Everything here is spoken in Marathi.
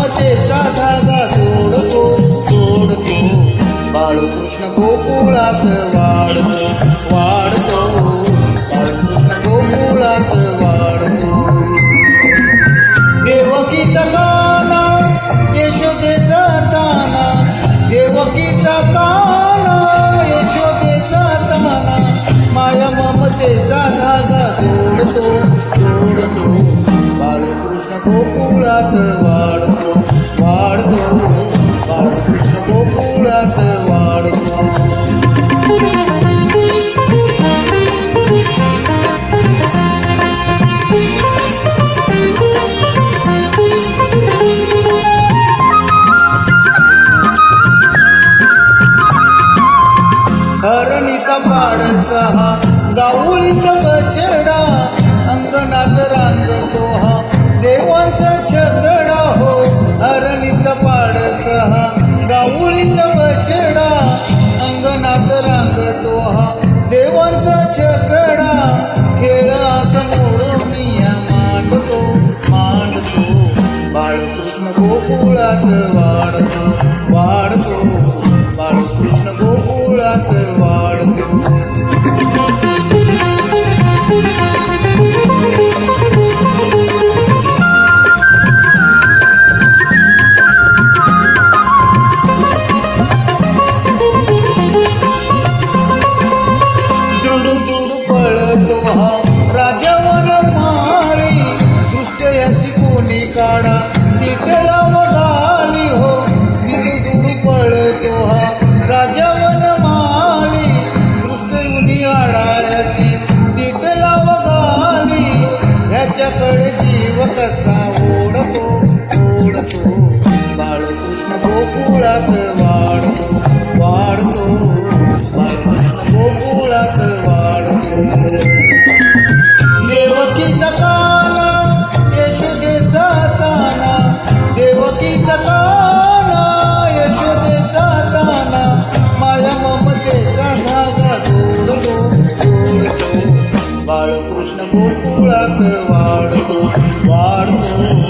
ममतेचा धागा जोडतो जोडतो. बाळकृष्ण गोकुळात वाढतो वाढतो. बाळकृष्ण गोकुळात वाढतो. देवकीचा काना यशोदेचा ताना. देवकीचा काना यशोदेचा ताना. माया ममतेचा धागा जोडतो जोडतो. बाळकृष्ण गोकुळात हो, सहा जाऊळीचा बछडा अंगणात रांगतो हा. देवांचा छकडा हो हरणीचा पाडसा सहा. जाऊळीचा बछडा अंगणात रांगतो हा. देवांचा छकडा खेळ समोर मांडतो मांडतो. बाळकृष्ण गोकुळात वाढतो वाढतो. बाळकृष्ण गोकुळात वाढ de outra saúde. வாழ்த்தும் வாழ்த்தும்